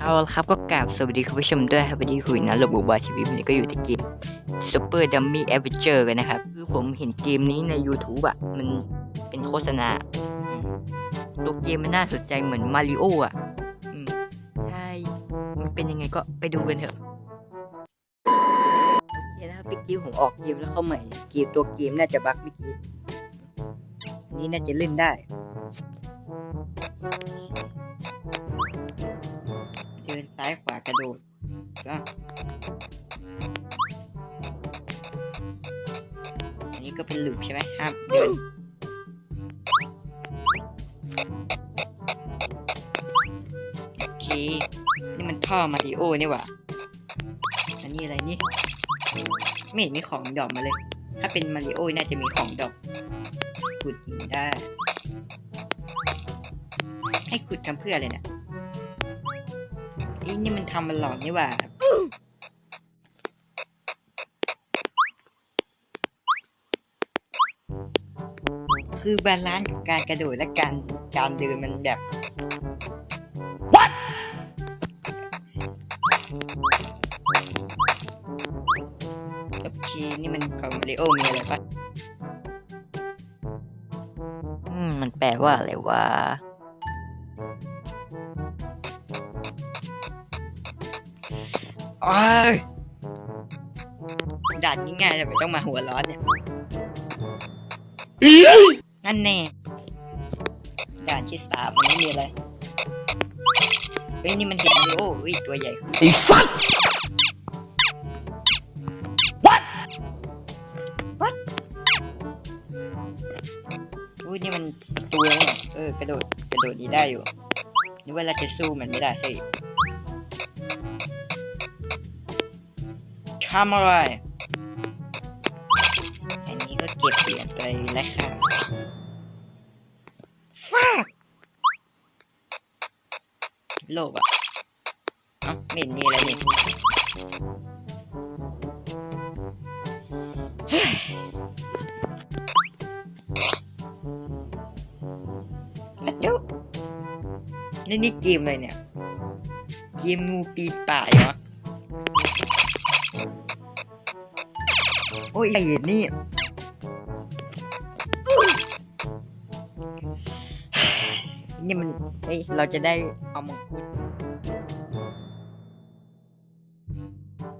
เอาละครับก็กราบสวัสดีคุณผู้ชมด้วยครับวันนี้คุยนะระบุวาทีวีวันนี้ก็อยู่ในเกม Super Dummy Adventure กันนะครับ คือผมเห็นเกมนี้ใน YouTube อะ มันเป็นโฆษณาตัวเกมมันน่าสนใจเหมือนมาริโออะใช่ มันเป็นยังไงก็ไปดูกันเถอะโอเคนะครับเมื่อกี้ผมออกเกมแล้วเข้าใหม่เกมตัวเกมน่าจะบั๊กเมื่อกี้อันนี้น่าจะเล่นได้ เดินซ้ายขวากระโดดก็อันนี้ก็เป็นหลุมใช่ไหมห้ามเดินโอเคนี่มันท่อมาริโอนี่หว่าอันนี้อะไรนี่ไม่เห็นมีของดอกมาเลย ถ้าเป็นมาริโอน่าจะมีของดอกขุดหินได้ ให้ขุดทำเพื่ออะไรเนี่ยไอ้นี่มันทำมันหลอนนี่หว่าคือบาลานซ์กับการกระโดดและการการเดินมันแบบ What โอเคนี่มันของมาริโอมีอะไรปะอืม มันแปลว่าอะไรวะ โอ้ยด่านนี้ง่ายแต่ไม่ต้องมาหัวร้อนเนี่ยนั่นแน่ด่านที่สามมันไม่มีอะไรเฮ้ยนี่มันเห็นมาริโอ้ยตัวใหญ่ไอ้สัตว์อุ้ยนี่มันตัวเนี่ยเออกระโดดกระโดดดีได้อยู่นึกว่าเราจะสู้มันไม่ได้สิ ทำอะไร อันนี้ก็เก็บเหรียญไปแล้วค่ะฟากโลบอะเอ้าไม่เห็นมีอะไรนี่เฮ้เดี๋ยวนี่นี่เกมอะไรเนี่ย เกมงูปีนป่ายเหรอ อ้ยไอ้เห็นนี่นี่มันเฮ้ยเราจะได้เอามังคุด